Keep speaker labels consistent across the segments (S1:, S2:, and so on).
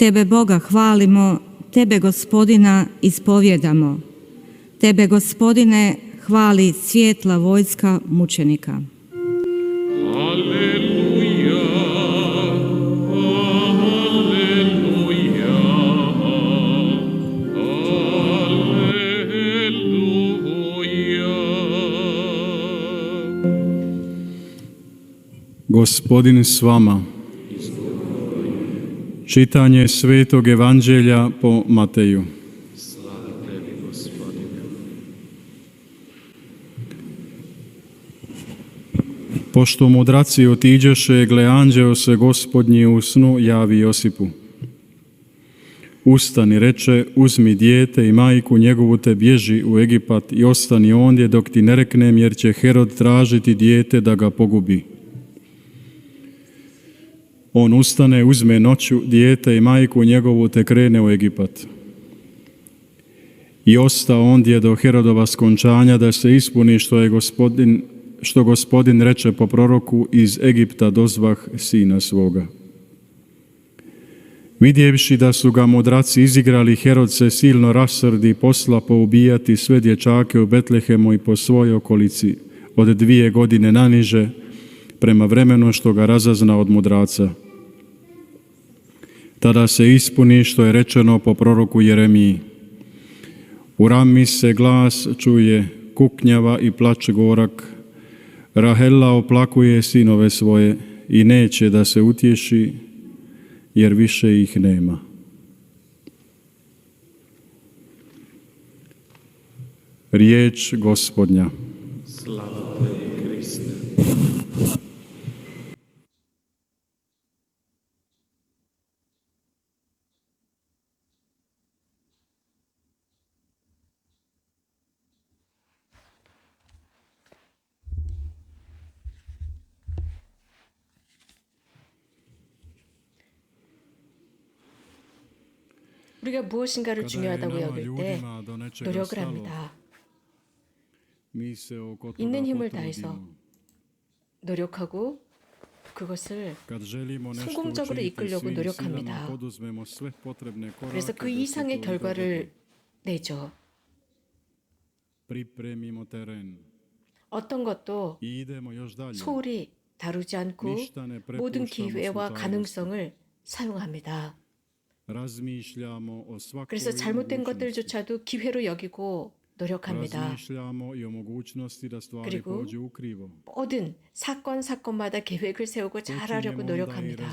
S1: Tebe Boga hvalimo, Tebe Gospodina ispovjedamo. Tebe Gospodine hvali svijetla vojska mučenika.
S2: Alleluia, Alleluia, Alleluia.
S3: Gospodin s vama. Čitanje Svetog Evanđelja po Mateju. Pošto mudraci otiđeše, gle anđeo se gospodnji u snu javi Josipu. Ustani, reče, uzmi dijete i majku njegovu te bježi u Egipat i ostani ondje dok ti ne reknem, jer će Herod tražiti dijete da ga pogubi. On ustane, uzme noću dijete i majku njegovu te krene u Egipat. I ostao ondje do Herodova skončanja da se ispuni što je gospodin, što gospodin reče po proroku iz Egipta dozvah sina svoga. Vidjevši da su ga mudraci izigrali, Herod se silno rasrdi posla poubijati sve dječake u Betlehemu i po svojoj okolici od dvije godine naniže, prema vremenu što ga razazna od mudraca. Tada se ispuni što je rečeno po proroku Jeremiji. U rami se glas čuje, kuknjava i plač gorak. Rahela oplakuje sinove svoje i neće da se utješi, jer više ih nema. Riječ gospodnja.
S4: 우리가 무엇인가를 중요하다고 여길 때 노력을 합니다. 있는 힘을 다해서 노력하고 그것을 성공적으로 이끌려고 노력합니다. 그래서 그 이상의 결과를 내죠. 어떤 것도 소홀히 다루지 않고 모든 기회와 가능성을 사용합니다. 그래서 잘못된 것들조차도 기회로 여기고 노력합니다. 그리고 모든 사건 사건마다 계획을 세우고 잘하려고 노력합니다.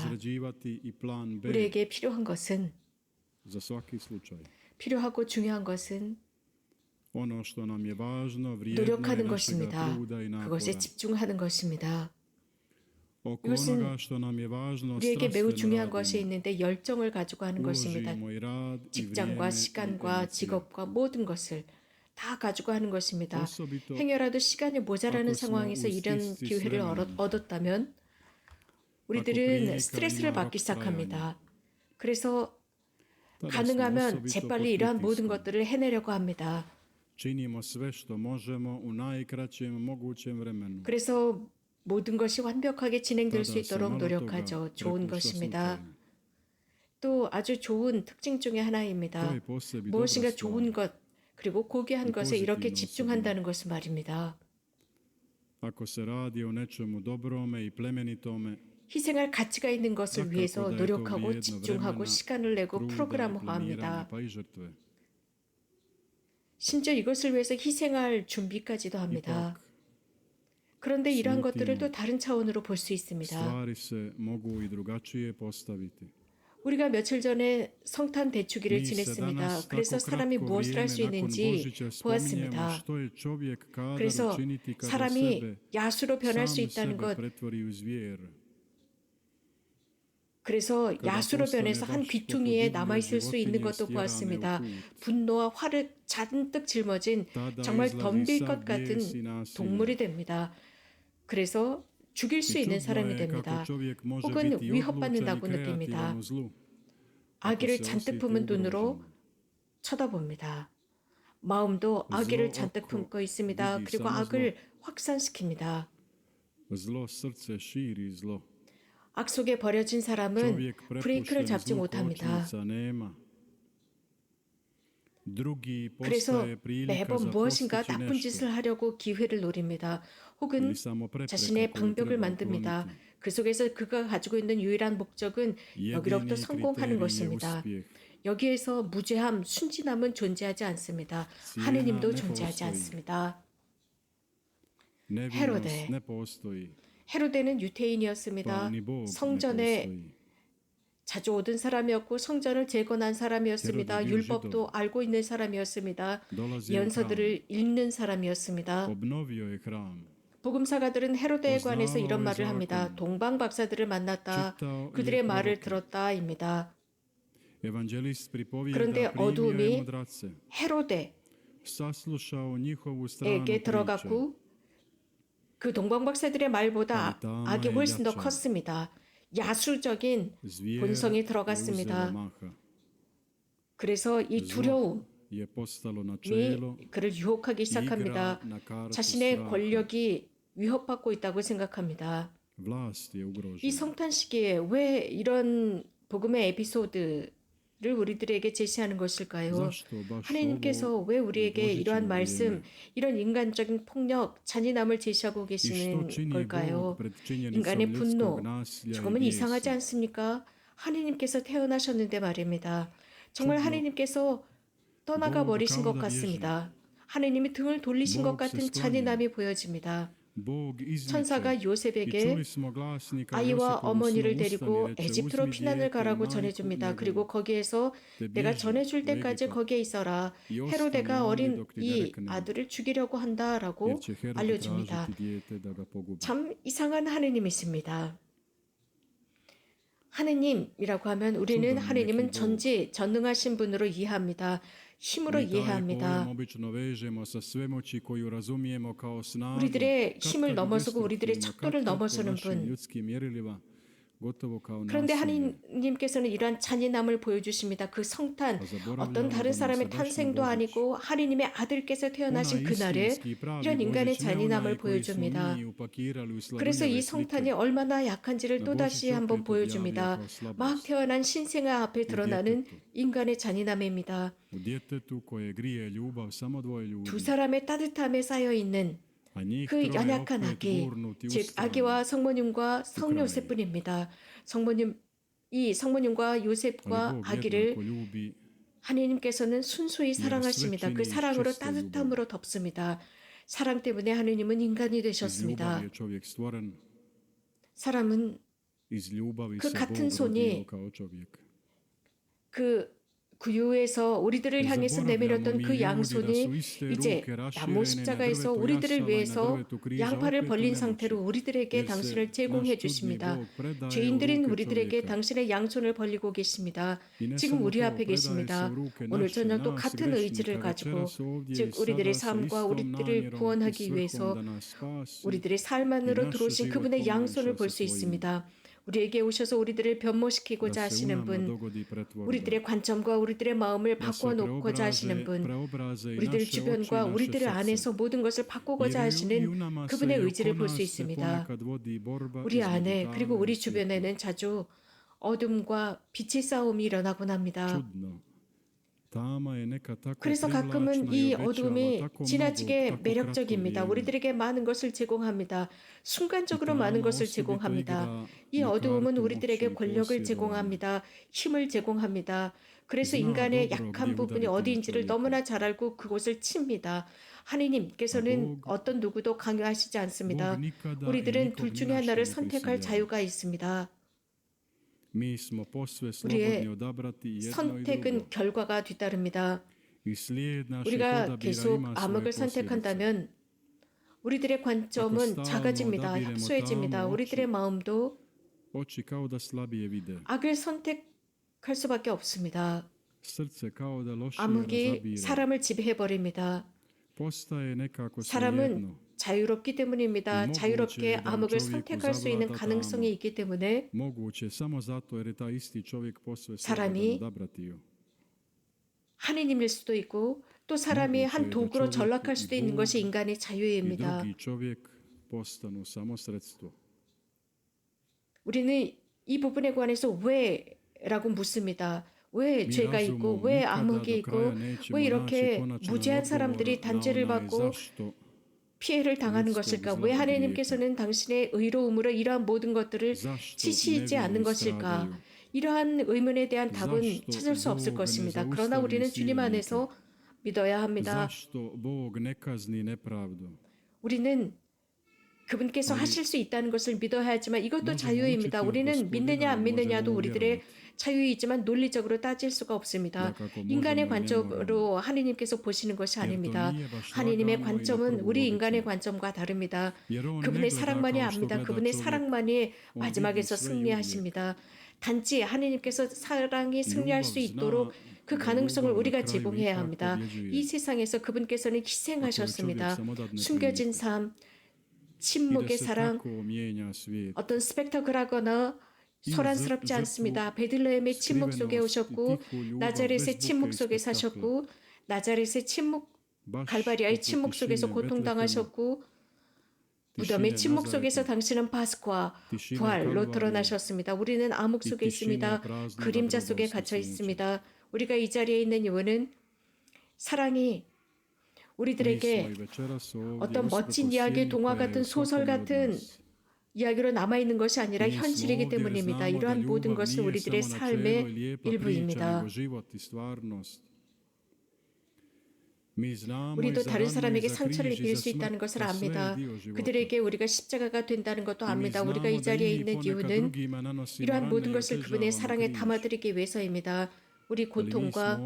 S4: 우리에게 필요한 것은 필요하고 중요한 것은 노력하는 것입니다. 그것에 집중하는 것입니다. 이것은 우리에게 매우 중요한 것이 있는데 열정을 가지고 하는 것입니다. 직장과 시간과 직업과 모든 것을 다 가지고 하는 것입니다. 행여라도 시간이 모자라는 상황에서 이런 기회를 얻- 얻었다면 우리들은 스트레스를 받기 시작합니다. 그래서 가능하면 재빨리 이러한 모든 것들을 해내려고 합니다.
S3: Vremenu.
S4: 그래서 모든 것이 완벽하게 진행될 수 있도록 노력하죠. 좋은 것입니다. 또 아주 좋은 특징
S3: To
S4: 하나입니다. 무엇인가. 좋은 것 그리고 고귀한
S3: 이
S4: 것에 이렇게 집중한다는 것은 말입니다. 희생할 가치가 있는 것을 위해서 노력하고 집중하고 시간을 내고 프로그램화합니다. 심지어 이것을 위해서 희생할 준비까지도 합니다. 그런데 이러한 것들을 또 다른 차원으로 볼 수 있습니다. 우리가 며칠 전에 성탄 대축일을 지냈습니다. 그래서 사람이 무엇을 할 수 있는지 보았습니다. 그래서 사람이 야수로 변할 수 있다는 것. 그래서 야수로 변해서 한 귀퉁이에
S3: poput
S4: 남아 있을 수 있는 것도 보았습니다. 분노와 화를 잔뜩 짊어진 정말 덤빌 것 같은. 동물이 됩니다. 그래서 죽일 수 있는 사람이 됩니다. 혹은 위협받는다고 느낍니다. 아기를 잔뜩 품은 눈으로. 쳐다봅니다. 마음도 아기를
S3: zlo
S4: 잔뜩 품고 있습니다. 그리고 악을 확산시킵니다. 악 속에 버려진 사람은 브레이크를 잡지 못합니다. 그래서 매번 무엇인가 나쁜 짓을 하려고 기회를 노립니다. 혹은 자신의 방벽을 만듭니다. 그 속에서 그가 가지고 있는 유일한 목적은 여기로부터 성공하는 것입니다. 여기에서 무죄함, 순진함은 존재하지 않습니다. 하느님도 존재하지 않습니다.
S3: Postoji.
S4: 헤로데는 유태인이었습니다. 성전에. 자주 오던 사람이었고 성전을 재건한 사람이었습니다.
S3: 헤로데
S4: 율법도 알고 있는 사람이었습니다. 연서들을 읽는 사람이었습니다. 복음사가들은 헤로데에 관해서 이런 말을 합니다. 동방 박사들을 만났다. 그들의 말을. 들었다입니다. 그런데 어두움이. 헤로데에게. 들어갔고 그 동방 박사들의 말보다 악이 훨씬 더. 컸습니다. 야수적인 본성이 들어갔습니다. 그래서 이 두려움
S3: načelo
S4: 그를 유혹하기 시작합니다. 자신의. 권력이 위협받고 있다고 생각합니다. 이. 성탄 시기에 왜 이런 복음의 에피소드를 우리들에게 제시하는 것일까요? 하나님께서 왜 우리에게 이러한 말씀? 이런 인간적인 폭력, 잔인함을 제시하고 계시는 걸까요? 인간의 분노, 조금은 이상하지? 않습니까? 하나님께서 태어나셨는데 말입니다. 정말 하나님께서 떠나가
S3: Bog
S4: 버리신 것 같습니다. 하나님이 등을 돌리신 것
S3: Bog se
S4: 같은. 잔인함이 보여집니다.
S3: Izniče.
S4: 천사가 요셉에게 아이와 어머니를 데리고 에집트로 피난을 가라고 전해줍니다. 그리고 거기에서
S3: 때
S4: 내가 전해줄 때까지. 거기에 있어라.
S3: 이
S4: 헤로데가 어린 이 아들을 죽이려고 한다라고 알려줍니다. 참 이상한 하느님이십니다. 하느님이라고 하면 우리는 하느님은. 전지 전능하신 분으로 이해합니다. 힘으로 이해합니다. 우리들의 힘을 넘어서고 우리들의 척도를 넘어서는 분. 그런데. 하나님께서는 이러한 잔인함을 보여주십니다. 그 성탄, 어떤 다른 사람의 탄생도 아니고 하나님의 아들께서 태어나신 그날에 이런 인간의 잔인함을 보여줍니다. 그래서 이 성탄이. 얼마나 약한지를
S3: 나
S4: 또다시. 한번
S3: 그래도
S4: 보여줍니다. 막 태어난 신생아 앞에 드러나는. 인간의 잔인함입니다. 두 사람의 따뜻함에 쌓여 있는 그 연약한 아기, 즉. 아기와 성모님과 성요셉뿐입니다. 성모님 이 성모님과 요셉과 아기를 하느님께서는 순수히 사랑하십니다. 그 사랑으로 따뜻함으로 덮습니다. 사랑 때문에 하느님은 인간이 되셨습니다. 사람은 그 같은 손이. 그 구유에서 우리들을 향해서 내밀었던 그 양손이 이제 나무 십자가에서 우리들을 위해서 양팔을 벌린 상태로 우리들에게 당신을 제공해 주십니다. 죄인들인 우리들에게 당신의 양손을 벌리고 계십니다. 지금 우리 앞에 계십니다. 오늘 저녁도 같은 의지를 가지고 즉 우리들의 삶과 우리들을 구원하기 위해서 우리들의 삶 안으로 들어오신 그분의 양손을 볼 수 있습니다. 우리에게 오셔서 우리들을 변모시키고자 하시는 분, 우리들의 관점과 우리들의 마음을 바꿔 놓고자 하시는 분, 우리들 주변과 우리들 안에서 모든 것을 바꾸고자 하시는 그분의 의지를 볼 수 있습니다. 우리 안에 그리고 우리 주변에는 자주 어둠과 빛의 싸움이 일어나곤 합니다. 그래서 가끔은 이 어둠이 지나치게 매력적입니다. 우리들에게 많은 것을 제공합니다. 순간적으로 많은 것을 제공합니다. 이 어두움은 우리들에게 권력을 제공합니다. 힘을 제공합니다. 그래서 인간의 약한 부분이 어디인지를 너무나 잘 알고 그곳을 칩니다. 하느님께서는 어떤 누구도 강요하시지 않습니다. 우리들은 둘 중에 하나를 선택할 자유가 있습니다. 우리의 선택은 결과가 뒤따릅니다. 우리가 계속 암흑을 선택한다면 우리들의 관점은 작아집니다. 협소해집니다. 우리들의 마음도. 악을 선택할 수밖에 없습니다. 암흑이. 사람을 지배해 버립니다.
S3: Postaje nekako svejedno.
S4: 사람은 자유롭기 때문입니다. 자유롭게 암흑을 선택할 수 있는 가능성이 있기 때문에 사람이. 하느님일 수도 있고 또 사람이 한 도구로 전락할 수도 있는 것이 인간의 자유입니다. 우리는 이 부분에 관해서 왜라고 묻습니다. 왜 죄가 있고 왜 암흑이 있고 왜 이렇게 무죄한 사람들이 단죄를 받고 피해를 당하는 것일까? 왜 하나님께서는 당신의 의로움으로 이러한 모든 것들을 치시지 않는 것일까? 이러한 의문에 대한 답은 찾을 수 없을 것입니다. 그러나 우리는 주님 안에서 믿어야 합니다. 우리는 그분께서 하실 수 있다는 것을 믿어야 하지만 이것도 자유입니다. 우리는 믿느냐 안 믿느냐도 우리들의 자유이지만 논리적으로 따질 수가 없습니다. 인간의 관점으로 하느님께서 보시는 것이 아닙니다. 하느님의 관점은 우리 인간의 관점과 다릅니다. 그분의 사랑만이 압니다. 그분의 사랑만이 마지막에서 승리하십니다. 단지 하느님께서 사랑이 승리할 수 있도록 그 가능성을 우리가 제공해야 합니다. 이 세상에서 그분께서는 희생하셨습니다. 숨겨진 삶, 침묵의 사랑, 어떤 스펙터클하거나 소란스럽지 않습니다. 베들레헴의 침묵 속에 오셨고 나자렛의 침묵 속에 사셨고 나자렛의 침묵 갈바리아의 침묵 속에서 고통당하셨고 무덤의 침묵 속에서 당신은 파스과 부활로 드러나셨습니다. 우리는 암흑 속에 있습니다. 그림자 속에 갇혀 있습니다. 우리가 이 자리에 있는 이유는 사랑이 우리들에게 어떤 멋진 이야기, 동화 같은 소설 같은 이야기로 남아있는 것이 아니라 현실이기 때문입니다. 이러한 모든 것은 우리들의 삶의 일부입니다. 우리도 다른 사람에게 상처를 입힐 수 있다는 것을 압니다. 그들에게 우리가 십자가가 된다는 것도 압니다. 우리가 이 자리에 있는 이유는 이러한 모든 것을 그분의 사랑에 담아드리기 위해서입니다. 우리 고통과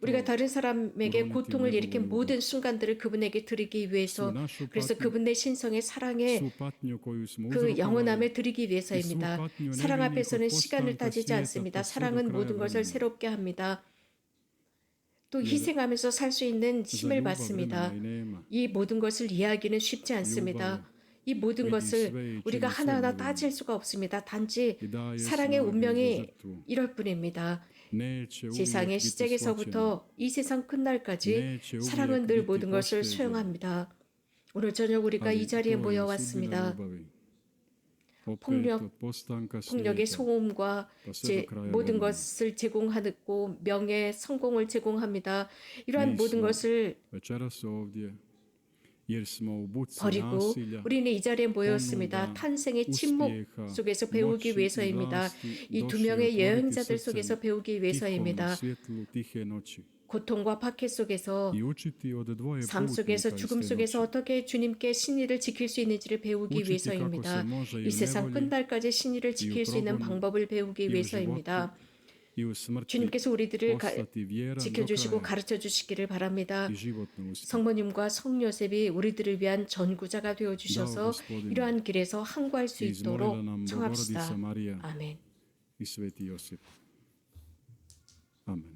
S4: 우리가 다른 사람에게 고통을 일으킨 모든 순간들을 그분에게 드리기 위해서 그래서 그분의 신성의 사랑의 그 영원함을 드리기 위해서입니다. 사랑 앞에서는 시간을 따지지 않습니다. 사랑은 모든 것을 새롭게 합니다. 또 희생하면서 살 수 있는 힘을 받습니다. 이 모든 것을 이해하기는 쉽지 않습니다. 이 모든 것을 우리가 하나하나 따질 수가 없습니다. 단지 사랑의 운명이 이럴 뿐입니다. 세상의 시작에서부터 이 세상 끝날까지 사랑은 늘 모든 것을 수용합니다. 오늘 저녁 우리가 이 자리에 모여왔습니다. 폭력, 폭력의 소음과 제 모든 것을 제공하고 명예, 성공을 제공합니다. 이러한 모든 것을 버리고 우리는 이 자리에 모였습니다. 탄생의 침묵 속에서 배우기 위해서입니다. 이 두 명의 여행자들 속에서 배우기 위해서입니다. 고통과 박해 속에서 삶 속에서 죽음 속에서 어떻게 주님께 신의를 지킬 수 있는지를 배우기 위해서입니다. 이 세상 끝날까지 신의를 지킬 수 있는 방법을 배우기 위해서입니다. 주님께서 우리들을 가, 지켜주시고 가르쳐 주시기를 바랍니다. 성모님과 성요셉이 우리들을 위한 전구자가 되어 주셔서 이러한 길에서 항구할 수 있도록 청합시다. 아멘.
S3: Amen.